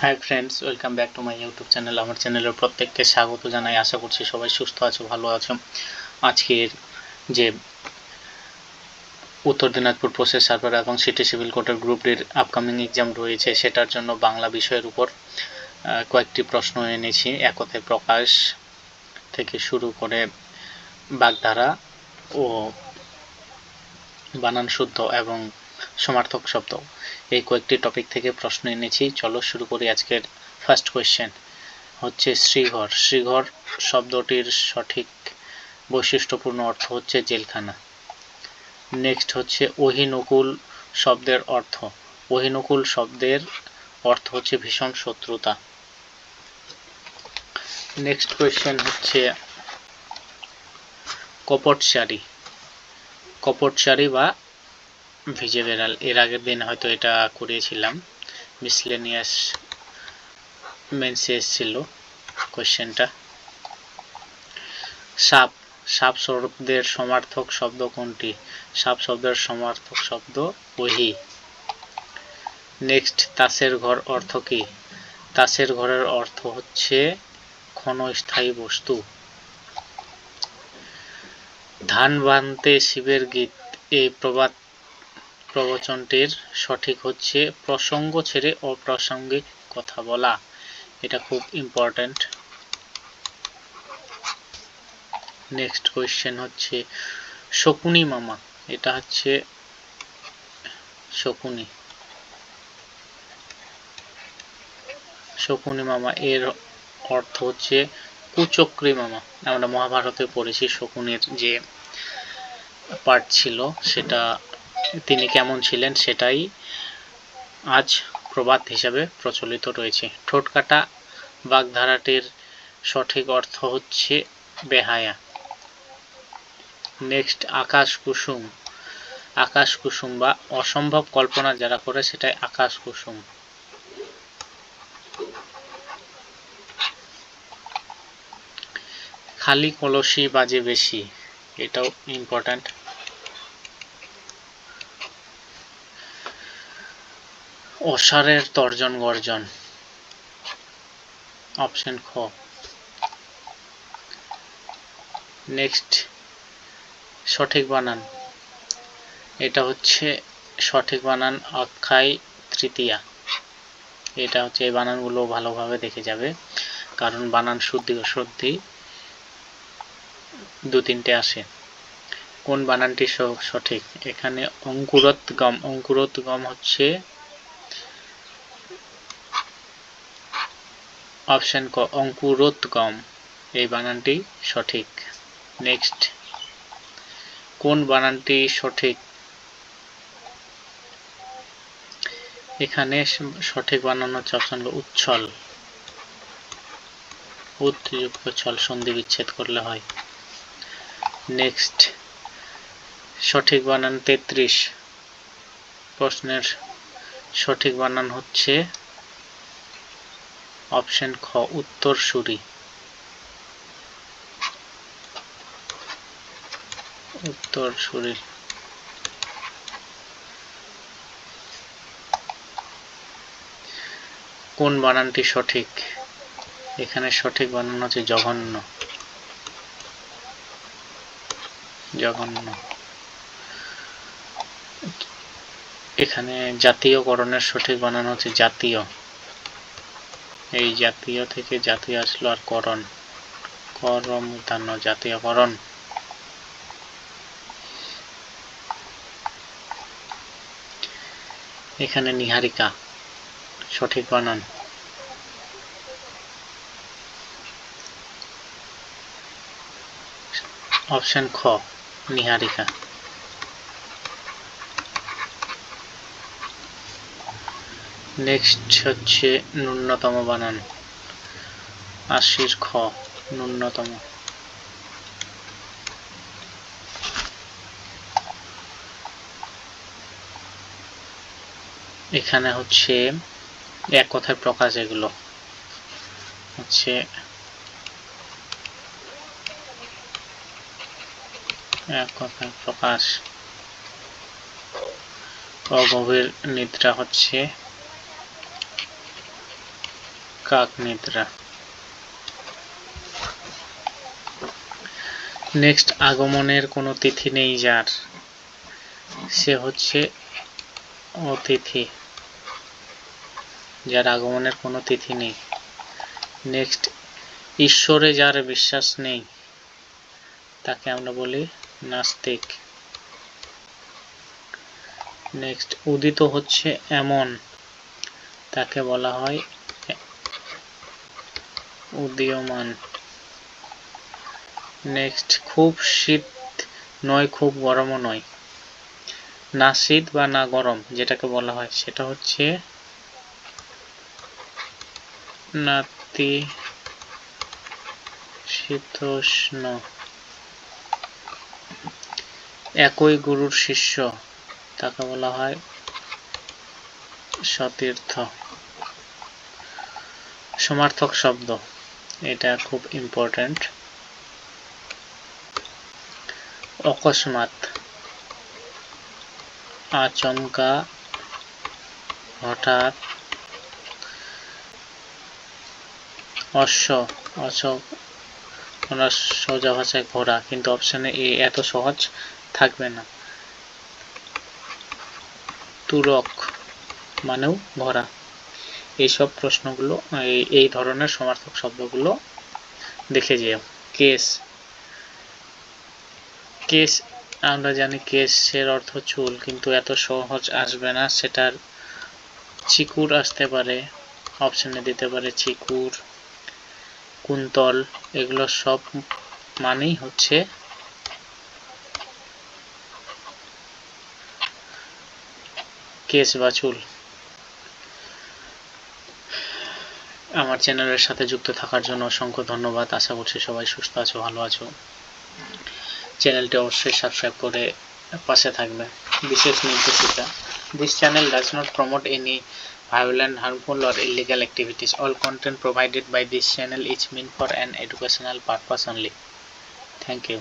Hi friends welcome back to my YouTube channel আমার চ্যানেলের প্রত্যেককে স্বাগত জানাই। আশা করছি সবাই সুস্থ আছো, ভালো আছো। আজকের যে উত্তর দিনাজপুর প্রসেস সার্ভার এবং সিটি সিভিল কোর্টের গ্রুপ ডির আপকামিং এক্সাম রয়েছে, সেটার জন্য বাংলা বিষয়ের উপর কয়েকটি প্রশ্ন এনেছি। এক কথায় প্রকাশ থেকে শুরু করে বাগধারা ও বানান শুদ্ধ এবং সমার্থক শব্দ। এই কয়েকটি টপিক থেকে প্রশ্ন এনেছি। চলো শুরু করি আজকের ফার্স্ট কোয়েশ্চেন হচ্ছে শ্রীঘর। শ্রীঘর শব্দটির সঠিক বৈশিষ্ট্যপূর্ণ অর্থ হচ্ছে জেলখানা। নেক্সট হচ্ছে অহিনুকুল শব্দের অর্থ। অহিনুকুল শব্দের অর্থ হচ্ছে ভীষণ শত্রুতা। নেক্সট কোয়েশ্চেন হচ্ছে কপটচারী কপটচারী বা ভিজে বেড়াল। এর আগের দিন হয়তো এটা করিয়েছিলাম মিসলেনিয়াস মেন্সে এসেছিল কোয়েশ্চেনটা সাপ সাপ শব্দের সমার্থক শব্দ কোনটি? সাপ শব্দের সমার্থক শব্দ ওহি। নেক্সট তাসের ঘর অর্থ কি? তাসের ঘরের অর্থ হচ্ছে ক্ষণস্থায়ী বস্তু। ধান বানতে শিবের গীত। এই প্রবাদ প্রবচনটির সঠিক হচ্ছে প্রসঙ্গ ছেড়ে অপ্রাসঙ্গিক কথা বলা। এটা খুব ইম্পর্ট্যান্ট নেক্সট কোয়েশ্চেন হচ্ছে, শকুনি মামা। এটা হচ্ছে শকুনি। শকুনি মামা, এর অর্থ হচ্ছে কুচক্রী মামা। আমরা মহাভারতে পড়েছি শকুনের যে পার্ট ছিল, সেটা তিনি কেমন ছিলেন সেটাই আজ প্রবাদ হিসাবে প্রচলিত রয়েছে। ঠোঁটকাটা বাগধারাটির সঠিক অর্থ হচ্ছে বেহায়া। নেক্সট, আকাশ কুসুম। আকাশ কুসুম বা অসম্ভব কল্পনা যারা করে সেটাই আকাশ কুসুম। খালি কলসি বাজে বেশি, এটাও ইম্পর্ট্যান্ট অসারের তর্জন গর্জন। অপশন খ। নেক্সট সঠিক বানান। এটা হচ্ছে সঠিক বানান অক্ষয় তৃতীয়া। এটা হচ্ছে এই বানানগুলো ভালোভাবে দেখে যাবে, কারণ বানান শুদ্ধি অশুদ্ধি দু তিনটে আসে। কোন বানানটি সঠিক এখানে অঙ্কুরোদ্গম অঙ্কুরোদ্গম হচ্ছে অপশন ক, অঙ্কুরোদ্গম। এই বানানটি সঠিক। নেক্সট। কোন বানানটি সঠিক? এখানে সঠিক বানানো হচ্ছে অপশন উচ্ছল। উৎযুক্ত ছল সন্ধি বিচ্ছেদ করলে হয়। নেক্সট। সঠিক বানান তেত্রিশ। প্রশ্নের সঠিক বানান হচ্ছে অপশন খ উত্তর সুরি উত্তর সুরি কোন বানানটি সঠিক? এখানে সঠিক বানান হচ্ছে জঘন্য। জঘন্য। এখানে জাতীয়করণের সঠিক বানান হচ্ছে জাতীয়। এই জাতীয় থেকে জাতীয় আসলো আর করণ। করম মূর্ধন্য জাতীয়করণ এখানে নিহারিকা, সঠিক বানান অপশন খ, নিহারিকা। নেক্সট হচ্ছে ন্যূনতম বানান। আশির খ, ন্যূনতম। এখানে হচ্ছে এক কথায় প্রকাশ এগুলো। হচ্ছে এক কথায় প্রকাশ। অগভীর নিদ্রা হচ্ছে কাক নিদ্রা নেক্সট আগমনের কোনো তিথি নেই যার। সে হচ্ছে অতিথি। যার আগমনের কোনো তিথি নেই। নেক্সট ঈশ্বরে যার বিশ্বাস নেই, তাকে আমরা বলি নাস্তিক। নেক্সট উদিত হচ্ছে এমন, তাকে বলা হয় উদীয়মান। নেক্সট খুব শীত নয়, খুব গরমও নয়। না শীত বা না গরম, যেটাকে বলা হয়, সেটা হচ্ছে নাতি শীতোষ্ণ। একই গুরুর শিষ্য, তাকে বলা হয় সতীর্থ। সমার্থক শব্দ। এটা খুব ইম্পর্ট্যান্ট অকস্মাৎ আচমকা হঠাৎ অশ্ব অশোক আমরা সোজা ভাষায় ঘোড়া, কিন্তু অপশানে এ এত সহজ থাকবে না। তুরক মানেও ঘোড়া। এইসব প্রশ্নগুলো, এই ধরনের সমার্থক শব্দগুলো দেখে যেও। কেস। কেস, আমরা জানি কেসের অর্থ চুল, কিন্তু এত সহজ আসবে না। সেটার চিকুর আসতে পারে অপশানে দিতে পারে চিকুর, কুন্তল, এগুলো সব মানেই হচ্ছে কেস বা চুল। আমার চ্যানেলের সাথে যুক্ত থাকার জন্য অসংখ্য ধন্যবাদ। আশা করছি সবাই সুস্থ আছো, ভালো আছো। চ্যানেলটি অবশ্যই সাবস্ক্রাইব করে পাশে থাকবে। বিশেষ নির্দেশিকা this channel does not promote any violent harmful or illegal activities all content provided by this channel is mean for an educational purpose only thank you